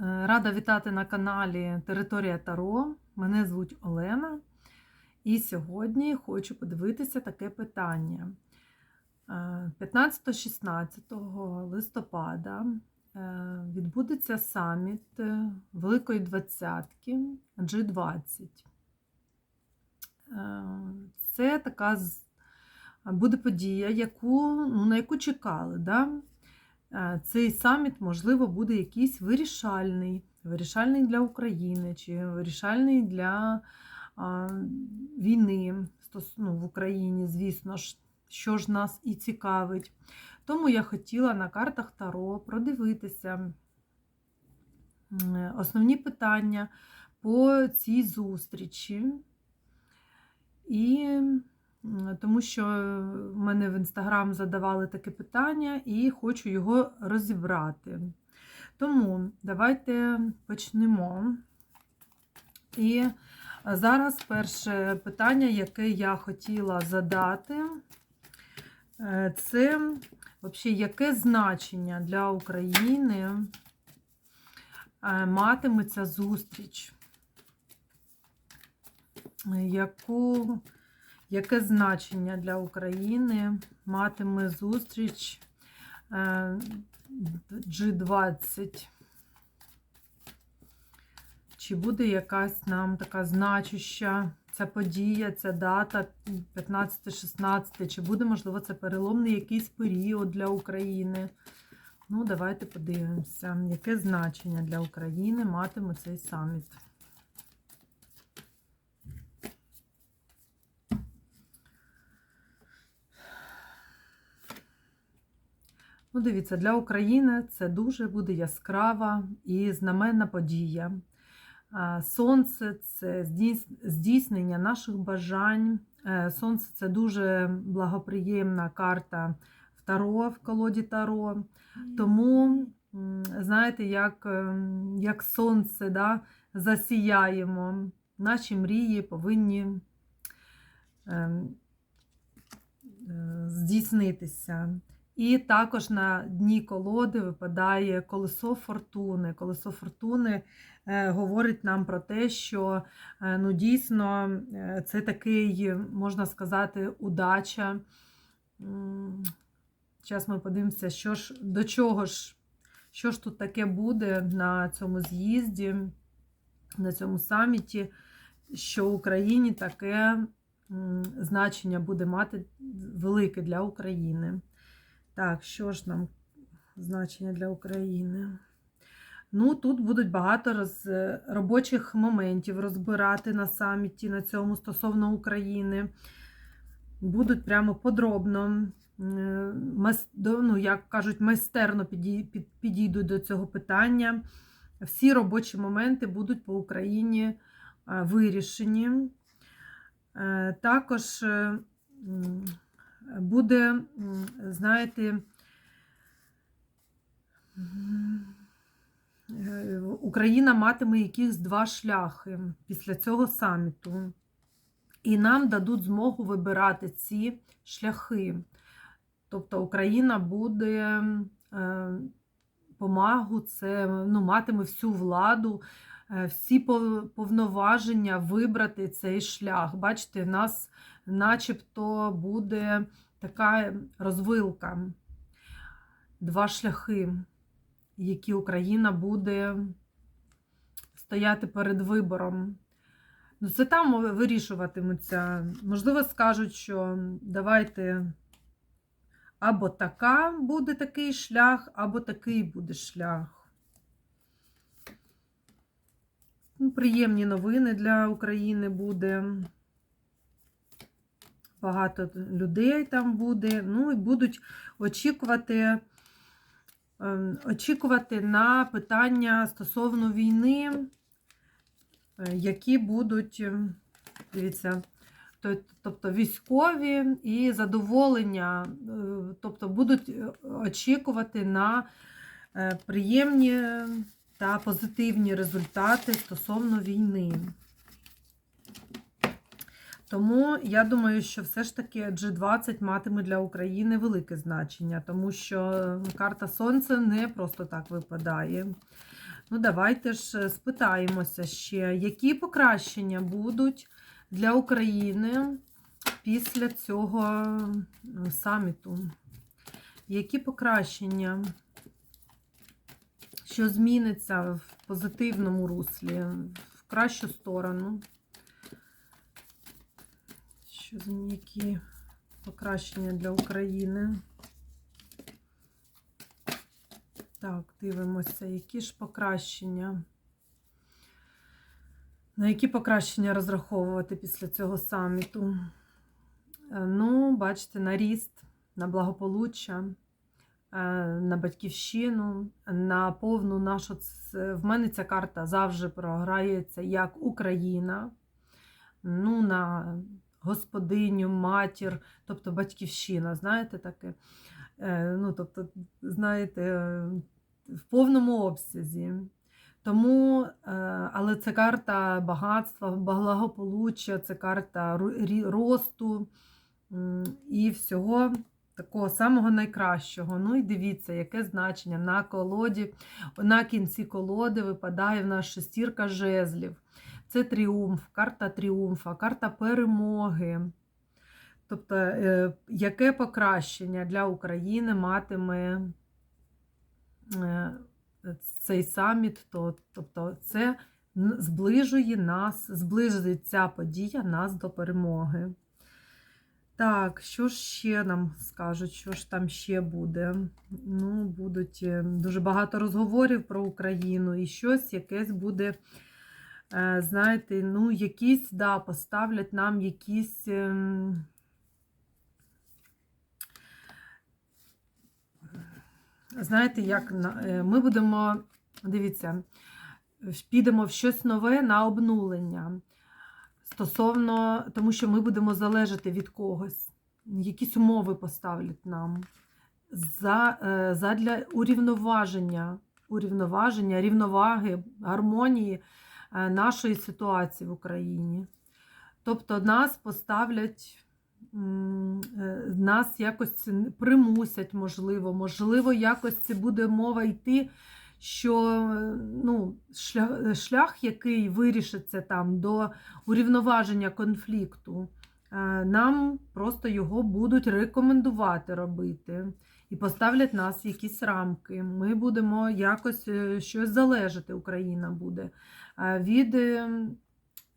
Рада вітати на каналі Територія Таро. Мене звуть Олена. І сьогодні хочу подивитися таке питання. Е, 15-16 листопада е, відбудеться саміт е, Великої Двадцятки G20. Е, Це така буде подія, яку, ну, на яку чекали. Да? Е, Цей саміт, можливо, буде якийсь вирішальний, вирішальний для України чи вирішальний для війни ну, в Україні, звісно ж, що ж нас і цікавить. Тому я хотіла на картах Таро продивитися основні питання по цій зустрічі. І тому що в мене в інстаграм задавали таке питання, і хочу його розібрати. Тому давайте почнемо. І зараз перше питання, яке я хотіла задати, е, це взагалі, яке значення для України е, матиме ця зустріч? Яку, яке значення для України матиме зустріч е, G20? Чи буде якась нам така значуща ця подія, ця дата 15-16, чи буде, можливо, це переломний якийсь період для України? Ну, давайте подивимося, яке значення для України матиме цей саміт. Ну, дивіться, для України це дуже буде яскрава і знаменна подія. Сонце це здійснення наших бажань. Е, Сонце це дуже благоприємна карта Таро, в колоді Таро. Тому, знаєте, як, ем, як сонце да, засіяємо, наші мрії повинні ем, е, здійснитися. І також на дні колоди випадає колесо фортуни. Колесо фортуни е, говорить нам про те, що е, ну, дійсно е, це такий, можна сказати, удача. Зараз ми подивимося, що ж, до чого ж, що ж тут таке буде на цьому з'їзді, на цьому саміті, що Україні таке значення буде мати велике для України. Так, що ж нам значення для України? Ну, тут будуть багато роз, робочих моментів розбирати на саміті на цьому стосовно України. Будуть прямо подробно, ну, як кажуть, майстерно підійдуть до цього питання. Всі робочі моменти будуть по Україні е, вирішені. Е, Також е, буде, знаєте, е, Україна матиме якісь два шляхи після цього саміту. І нам дадуть змогу вибирати ці шляхи. Тобто Україна буде е, помагу, це ну, матиме всю владу, е, всі повноваження вибрати цей шлях. Бачите, в нас начебто буде така розвилка, два шляхи, які Україна буде стояти перед вибором. Ну, це там вирішуватимуться. Можливо, скажуть, що давайте або така буде такий шлях, або такий буде шлях. Ну, приємні новини для України буде. Багато людей там буде. Ну і будуть очікувати, ем, очікувати на питання стосовно війни, е, які будуть, ем, дивіться, тобто військові і задоволення, е, тобто будуть е, очікувати на приємні та позитивні результати стосовно війни. Тому я думаю, що все ж таки G20 матиме для України велике значення, тому що карта Сонця не просто так випадає. Ну, давайте ж спитаємося ще, які покращення будуть для України після цього саміту. Які покращення, що зміниться в позитивному руслі, в кращу сторону? Що які покращення для України? Так, дивимося, які ж покращення. На які покращення розраховувати після цього саміту? Е, Ну, бачите, на ріст, на благополуччя, е, на батьківщину, на повну нашу. В мене ця карта завжди програється як Україна, ну, на господиню, матір, тобто батьківщина, знаєте таке. Е, Ну, тобто, знаєте, в повному обсязі. Тому, е, але це карта багатства, благополуччя, це карта росту і всього такого самого найкращого. Ну і дивіться, яке значення на колоді, на кінці колоди випадає в нас шестірка жезлів. Це тріумф, карта тріумфа, карта перемоги. Тобто, е, яке покращення для України матиме е, цей саміт, тобто це зближує нас, зближує ця подія нас до перемоги. Так, що ж ще нам скажуть, що ж там ще буде? Ну, будуть е, дуже багато розговорів про Україну і щось якесь буде, знаєте, ну, якісь, да, поставлять нам якісь. ем, Знаєте, як е, ми будемо, дивіться, підемо в щось нове на обнулення. Стосовно, тому що ми будемо залежати від когось. Якісь умови поставлять нам за, е, задля урівноваження, урівноваження, рівноваги, гармонії е, нашої ситуації в Україні. Тобто нас поставлять, е, нас якось примусять, можливо, можливо, якось це буде мова йти, що е, ну, шлях, шлях, який вирішиться там до урівноваження конфлікту, е, нам просто його будуть рекомендувати робити. І поставлять нас якісь рамки. Ми будемо якось е, щось залежати, Україна буде е, від, е,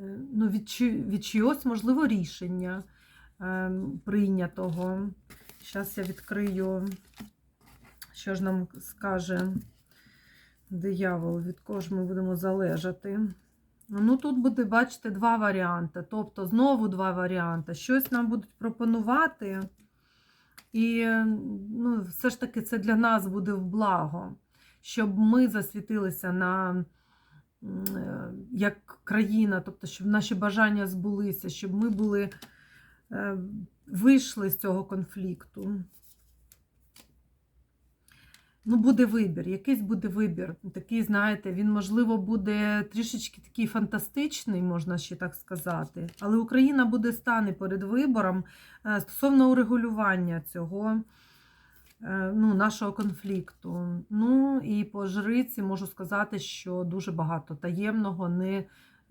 е, ну, від, від чогось, можливо, рішення е, прийнятого. Зараз я відкрию, що ж нам скаже диявол, від кого ж ми будемо залежати. Ну, тут буде, бачите, два варіанти. Тобто, знову два варіанти. Щось нам будуть пропонувати. І ну, все ж таки це для нас буде в благо, щоб ми засвітилися на як країна, тобто, щоб наші бажання збулися, щоб ми були, е, вийшли з цього конфлікту. Ну, буде вибір, якийсь буде вибір. Такий, знаєте, він, можливо, буде трішечки такий фантастичний, можна ще так сказати. Але Україна буде стане перед вибором е, стосовно урегулювання цього е, ну, нашого конфлікту. Ну і по жриці можу сказати, що дуже багато таємного, не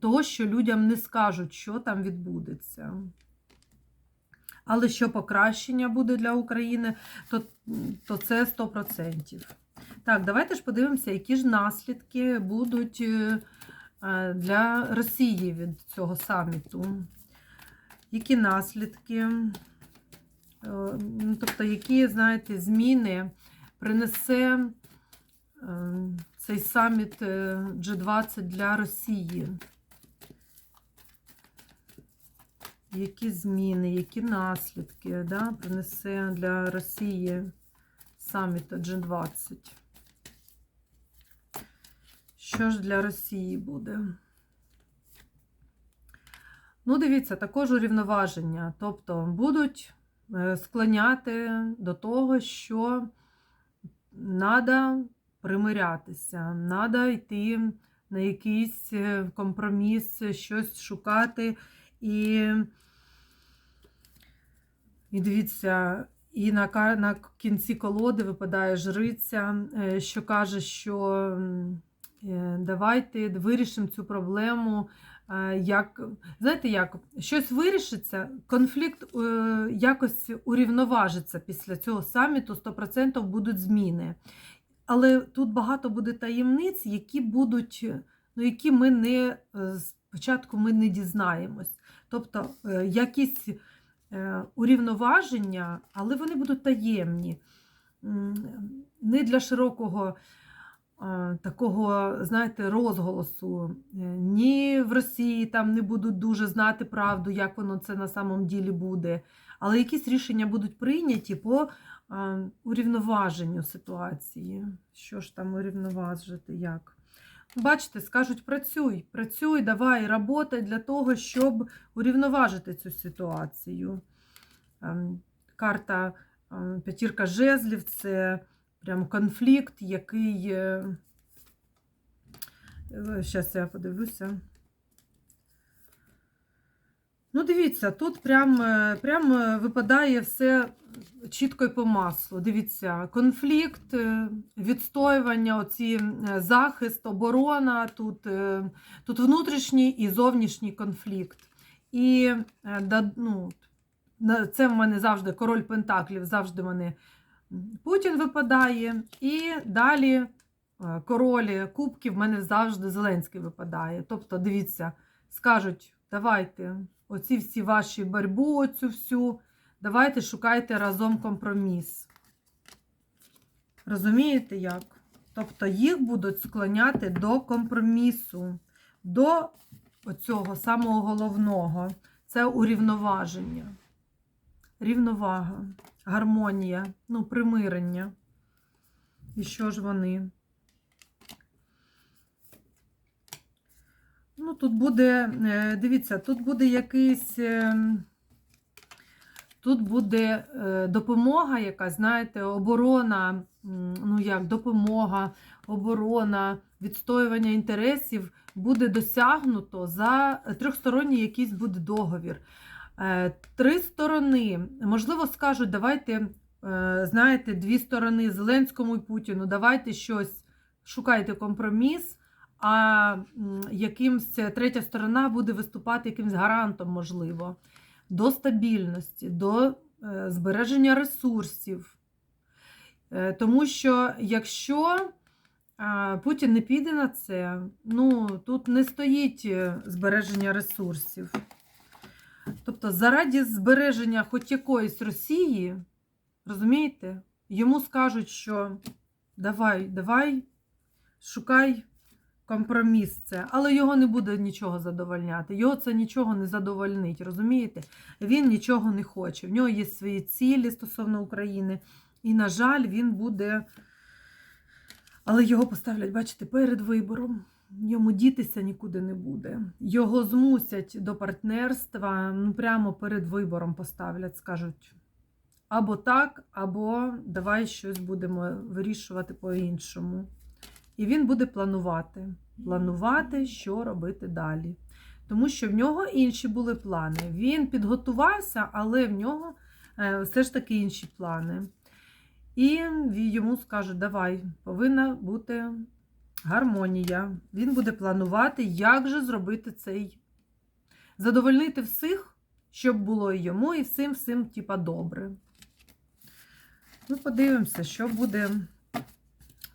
того, що людям не скажуть, що там відбудеться. Але що покращення буде для України, то, то це 100%. Так, давайте ж подивимося, які ж наслідки будуть е, е, для Росії від цього саміту. Які наслідки, е, тобто, які, знаєте, зміни принесе е, цей саміт е, G20 для Росії? Які зміни, які наслідки да, принесе для Росії саміт G20? Що ж для Росії буде? Ну, дивіться, також урівноваження. Тобто будуть е, склоняти до того, що треба примирятися, треба йти на якийсь е, компроміс, щось шукати і І дивіться, і на, на кінці колоди випадає жриця, е, що каже, що е, давайте вирішимо цю проблему. Е, Як, знаєте, як щось вирішиться, конфлікт е, якось урівноважиться після цього саміту, 100% будуть зміни. Але тут багато буде таємниць, які будуть, ну, які ми не е, спочатку ми не дізнаємось. Тобто якісь урівноваження, але вони будуть таємні. Не для широкого такого, знаєте, розголосу. Е, Ні в Росії там не будуть дуже знати правду, як воно це на самом ділі буде. Але якісь рішення будуть прийняті по е, урівноваженню ситуації. Що ж там урівноважити, як? Бачите, скажуть, працюй, працюй, давай, работай для того, щоб урівноважити цю ситуацію. Ем, Карта ем, п'ятірка жезлів це прям конфлікт, який. Зараз я подивлюся. Ну, дивіться, тут прям, е, прям е, випадає все чітко і по маслу. Дивіться, конфлікт, е, відстоювання, оці е, захист, оборона, тут, е, тут внутрішній і зовнішній конфлікт. І е, ну, це в мене завжди король Пентаклів, завжди мене Путін випадає. І далі е, король кубків в мене завжди Зеленський випадає. Тобто, дивіться, скажуть, давайте оці всі ваші боротьбу, оцю всю, давайте шукайте разом компроміс. Розумієте як? Тобто їх будуть склоняти до компромісу, до оцього самого головного. Це урівноваження. Рівновага, гармонія, ну, примирення. І що ж вони? Ну, тут буде, е, дивіться, тут буде якийсь. е, Тут буде е, допомога, якась, знаєте, оборона, ну як допомога, оборона, відстоювання інтересів буде досягнуто за трьохсторонній якийсь буде договір. Е, Три сторони, можливо, скажуть, давайте, е, знаєте, дві сторони Зеленському і Путіну, давайте щось, шукайте компроміс, а якимсь третя сторона буде виступати якимсь гарантом, можливо, до стабільності, до е, збереження ресурсів. Тому що якщо Путін не піде на це, ну тут не стоїть збереження ресурсів. Тобто, заради збереження хоч якоїсь Росії, розумієте, йому скажуть, що давай, давай, шукай компроміс це, але його не буде нічого задовольняти. Його це нічого не задовольнить, розумієте? Він нічого не хоче. В нього є свої цілі стосовно України. І, на жаль, він буде. Але його поставлять, бачите, перед вибором. Йому дітися нікуди не буде. Його змусять до партнерства, ну прямо перед вибором поставлять, скажуть або так, або давай щось будемо вирішувати по-іншому. І він буде планувати. Планувати, що робити далі. Тому що в нього інші були плани. Він підготувався, але в нього е, все ж таки інші плани. І йому скажуть, давай, повинна бути гармонія. Він буде планувати, як же зробити цей. Задовольнити всіх, щоб було і йому, і всім, всім, типа, добре. Ну, подивимося, що буде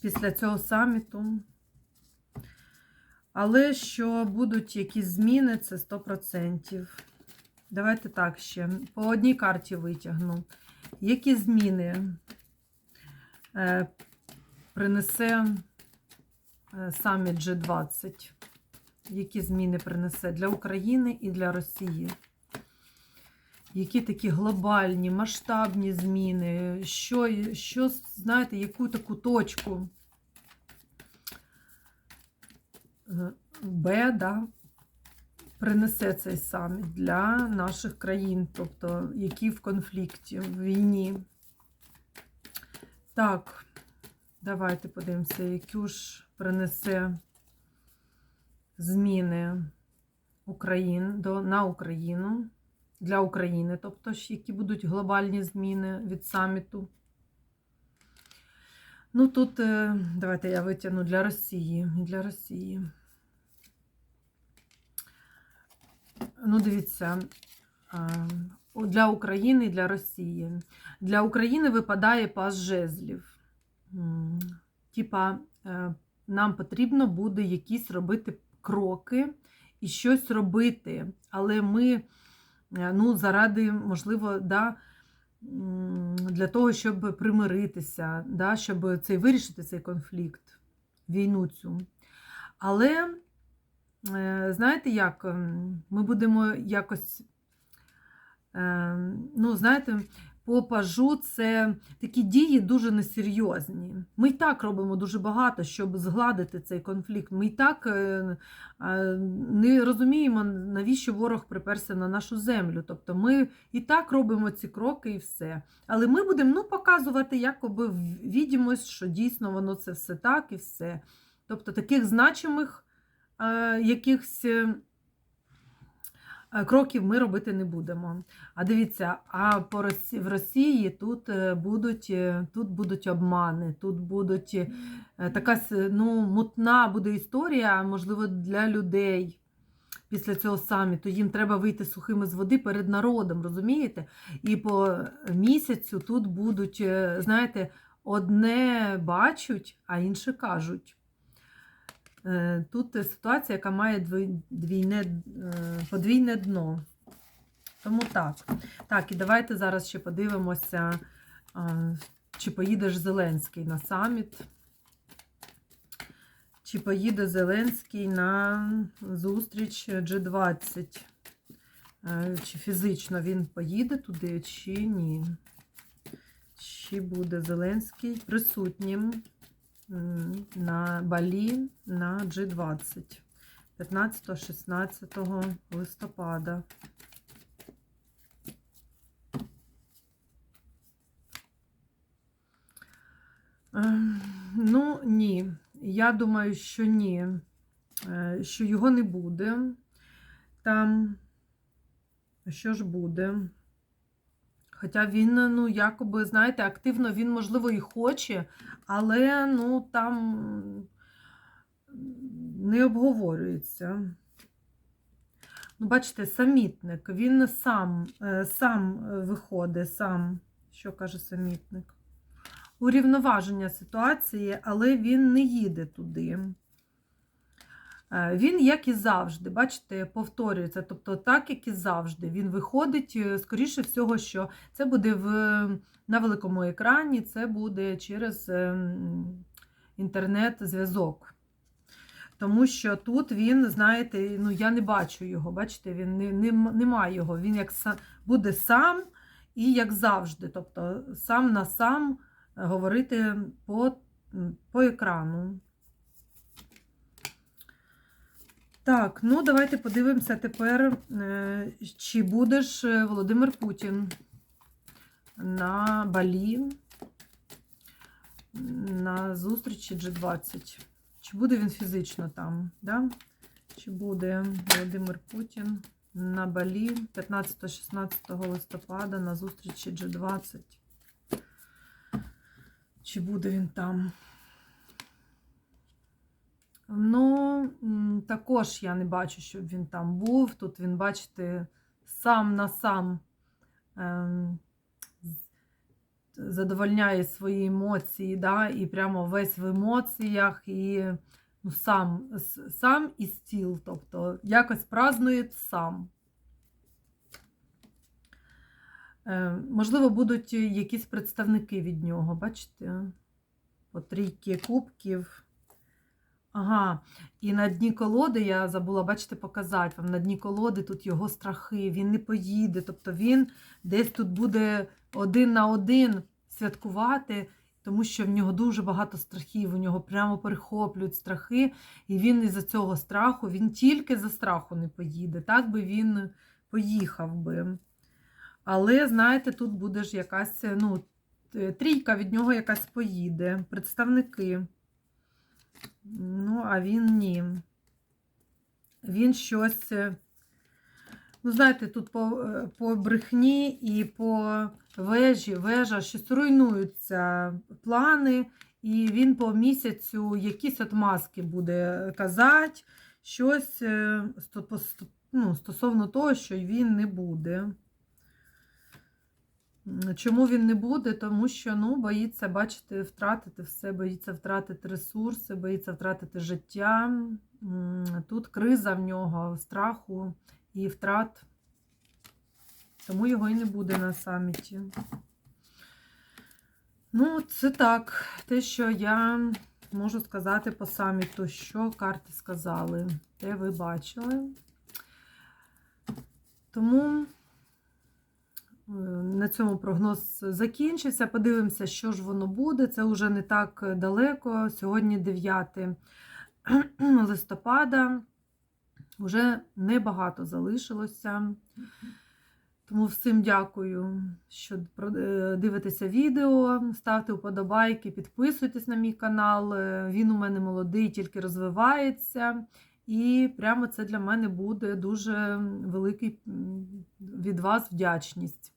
після цього саміту. Але що будуть якісь зміни, це 100%. Давайте так ще. По одній карті витягну. Які зміни е, принесе саміт G20? Які зміни принесе для України і для Росії? Які такі глобальні, масштабні зміни? Що, що знаєте, яку таку точку? Е, Б, да, принесе цей саміт для наших країн, тобто які в конфлікті, в війні. Так, давайте подивимося, яку ж принесе зміни Україн, до, на Україну для України, тобто, ж які будуть глобальні зміни від саміту. Ну, тут, е, давайте я витягну для Росії. Для Росії. Ну, дивіться, для України і для Росії. Для України випадає пас жезлів. Типа, е, нам потрібно буде якісь робити кроки і щось робити. Але ми, е, ну, заради, можливо, да, для того, щоб примиритися, да, щоб цей, вирішити цей конфлікт, війну цю. Але, е, знаєте, як ми будемо якось, е, ну, знаєте, по пажу це такі дії дуже несерйозні. Ми й так робимо дуже багато, щоб згладити цей конфлікт. Ми й так е, е, не розуміємо, навіщо ворог приперся на нашу землю. Тобто ми і так робимо ці кроки і все. Але ми будемо ну, показувати, якоби відімось, що дійсно воно це все так і все. Тобто таких значимих е, якихось. Е, Кроків ми робити не будемо. А дивіться, а по Росі... в Росії тут е, будуть, е, тут будуть обмани, тут будуть така ну, мутна буде історія, можливо, для людей після цього саміту. Їм треба вийти сухими з води перед народом, розумієте? І по місяцю тут будуть, знаєте, одне бачать, а інше кажуть. Е, Тут ситуація, яка має двійне, е, подвійне дно. Тому так. Так, і давайте зараз ще подивимося, чи поїде ж Зеленський на саміт. Чи поїде Зеленський на зустріч G20? Е, Чи фізично він поїде туди, чи ні? Чи буде Зеленський присутнім на Балі на G20 15-16 листопада? Ем, Ну, ні. Я думаю, що ні, Е, що його не буде. Там, що ж буде? Хоча він, ну, якоби, знаєте, активно він, можливо, і хоче, але ну, там не обговорюється. Ну, бачите, самітник, він сам, е, сам е, виходить, сам, що каже самітник урівноваження ситуації, але він не їде туди. Е, Він, як і завжди, бачите, повторюється. Тобто, так, як і завжди, він виходить, е, скоріше всього, що це буде в, на великому екрані, це буде через ем, інтернет-зв'язок. Тому що тут він, знаєте, ну я не бачу його, бачите, він не, не, немає його. Він як са- буде сам і як завжди. Тобто сам на сам говорити по, по екрану. Так, ну давайте подивимося тепер, е, чи буде ж е, Володимир Путін на Балі на зустрічі G20. Чи буде він фізично там? Да? Чи буде Володимир Путін на Балі 15-16 листопада на зустрічі G20? Чи буде він там? Ну, також я не бачу, щоб він там був. Тут він, бачите, сам на сам ем, задовольняє свої емоції, да, і прямо весь в емоціях, і ну, сам, сам і стіл, тобто якось празднує сам. Е, Можливо, будуть якісь представники від нього, бачите? По трійки кубків. Ага, і на дні колоди я забула, бачите, показати вам. На дні колоди тут його страхи, він не поїде. Тобто він десь тут буде один на один святкувати, тому що в нього дуже багато страхів, у нього прямо перехоплюють страхи, і він із-за цього страху, він тільки за страху не поїде. Так би він поїхав би. Але, знаєте, тут буде ж якась, ну, трійка від нього якась поїде, представники. Ну, а він ні. Він щось. е, Ну, знаєте, тут по, е, по брехні і по вежі, вежа, щось руйнуються плани, і він по місяцю якісь отмазки буде казати, щось е, ну, стосовно того, що він не буде. Чому він не буде? Тому що ну, боїться, бачите, втратити все, боїться втратити ресурси, боїться втратити життя. Тут криза в нього, страху і втрат. Тому його і не буде на саміті. Ну, це так. Те, що я можу сказати по саміту, що карти сказали, те ви бачили. Тому. Е, На цьому прогноз закінчився. Подивимося, що ж воно буде. Це вже не так далеко. Сьогодні 9 листопада. Вже небагато залишилося. Тому всім дякую, що е, дивитеся відео. Ставте вподобайки, підписуйтесь на мій канал. Е, Він у мене молодий, тільки розвивається. І прямо це для мене буде дуже великий від вас вдячність.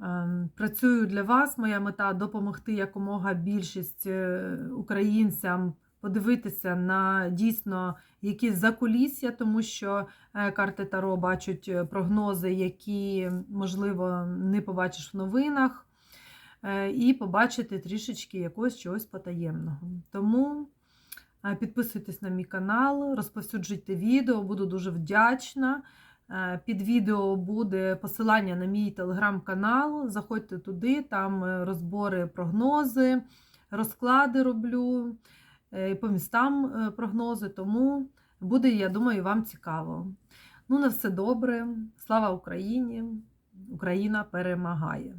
Ем, Працюю для вас. Моя мета допомогти якомога більшість е, українцям подивитися на дійсно якісь закулісся, тому що е, карти Таро бачать е, прогнози, які, можливо, не побачиш в новинах, і побачити трішечки якогось чогось потаємного. Тому підписуйтесь на мій канал, розповсюджуйте відео, буду дуже вдячна. Е, Під відео буде посилання на мій телеграм-канал. Заходьте туди, там е, розбори, прогнози, розклади роблю е, по містам прогнози, тому буде, я думаю, вам цікаво. Ну, на все добре. Слава Україні! Україна перемагає!